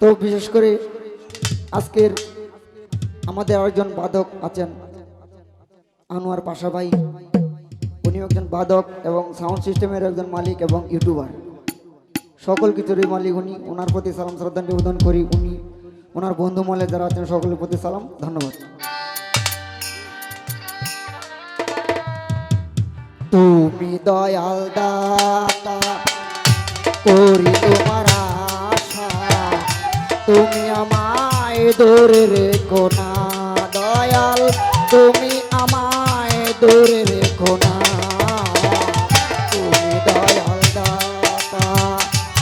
তো বিশেষ করে আজকের আমাদের আরেকজন বাদক আছেন আনোয়ার পাশা ভাই উনি একজন বাদক এবং সাউন্ড সিস্টেমের একজন মালিক এবং ইউটিউবার সকল কিছুরই মালিক উনি। ওনার প্রতি সালাম, শ্রদ্ধা, নিবেদন করি। উনি ওনার বন্ধু মলে যারা আছেন, সকলের প্রতি সালাম, ধন্যবাদ। তুমি দয়াল দাতা করি আমায় দূরে রেখো দয়াল। তুমি আমায় দূরে রেখো না। তুমি দয়াল দাতা,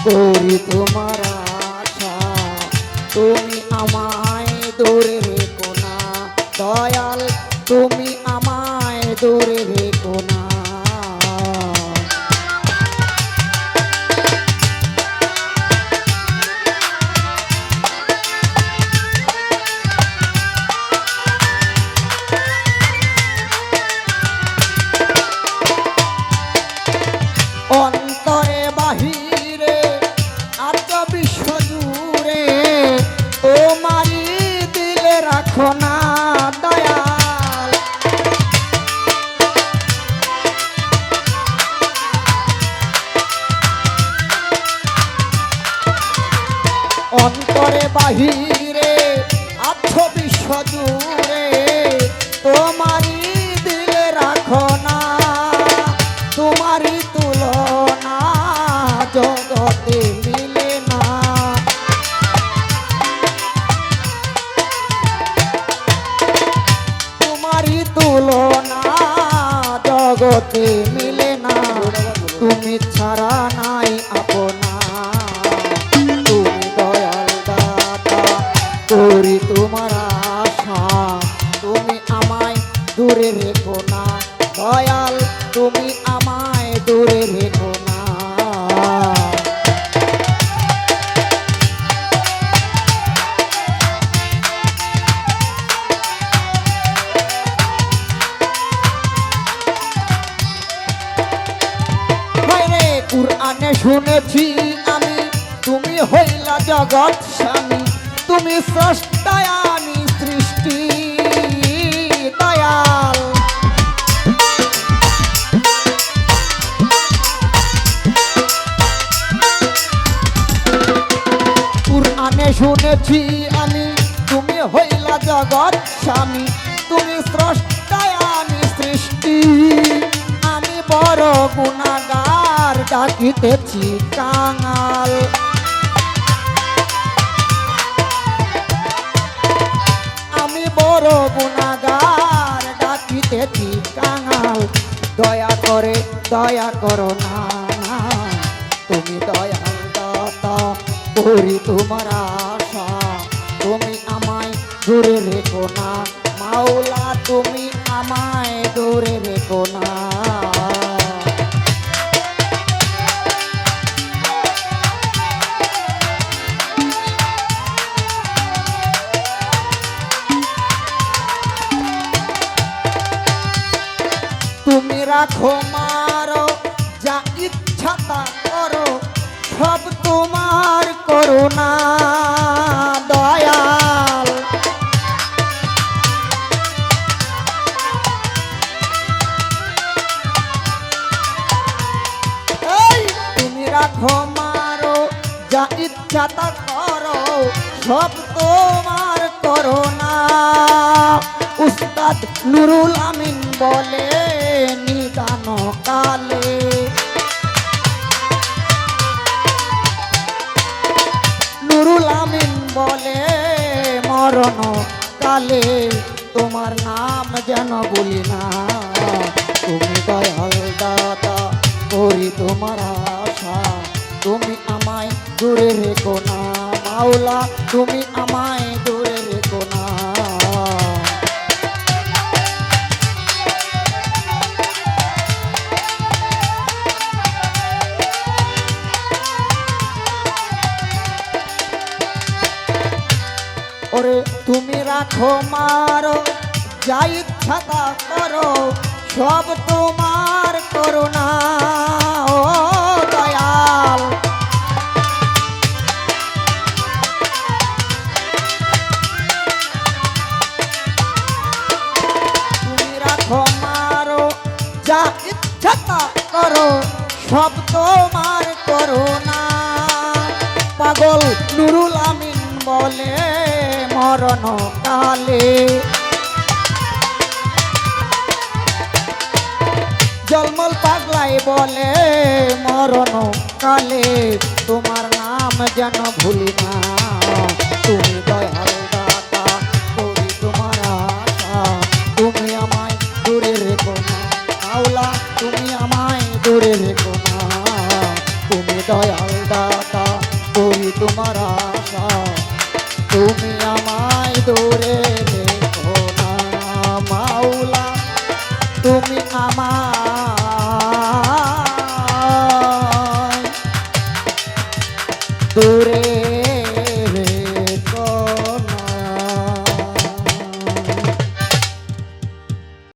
করি তোমার আশা। তুমি আমায় দূরে রেখো দয়াল। তুমি আমায় দূরে বাহিরে আত্মবিশ্ব দূরে তোমারই জগতে মিলে না। তুমি ছাড়া নাই আপনা। তুমি দয়াল দাতা, করি তোমার আশা। তুমি আমায় দূরে রেখো না। দয়াল, তুমি আমায় দূরে রেখো শুনেছি আমি, তুমি হইলা জগৎ স্বামী। তুমি স্রষ্টায় সৃষ্টি, দয়াল। কুরআনে শুনেছি আমি, তুমি হইলা জগৎ স্বামী। তুমি স্রষ্টায় সৃষ্টি। আমি বড় গুণাগার ডাকিতেছি কাঙাল আমি বড় গুণাগার ডাকিতেছি কাঙাল দয়া করে, দয়া করো না। তুমি দয়াল দাতা, করি তোমার আশা। তুমি আমায় দূরে রেখো না, মাওলা, তুমি আমায় দূরে রেখো না। রাখো মারো, যা ইচ্ছা তা করো, সব তোমার করুণা, দয়াল। এই, তুমি রাখো মারো, যা ইচ্ছা তা করো, সব তোমার করোনা উস্তাদ নুরুল আমিন বলে নিদান কালে। নুরুল বলে, মরণ তোমার নাম যেন বলি না। তুমি দয়াল আশা। তুমি আমায় দূরে রেখো না, মাওলা। তুমি আমায় ওরে তুমি রাখো মারো, যা ইচ্ছা তা করো, সব তোমার করুণা। ও দয়াল। তুমি রাখো মারো, যা ইচ্ছা তা করো, সব তোমার করুণা। পাগল নুরুল আমিন বলে মরণ কালে। জলমল পাগলাই বলে, মরণ কালে তোমার নাম যেন ভুলি না। তুমি দয়াল দাতা, করি তোমার আশা। তুমি আমায় দূরে রেখো না তুমি আমায় দূরে রেখো না। তুমি দয়াল দাতা, করি তোমার আশা। তুমি দূরে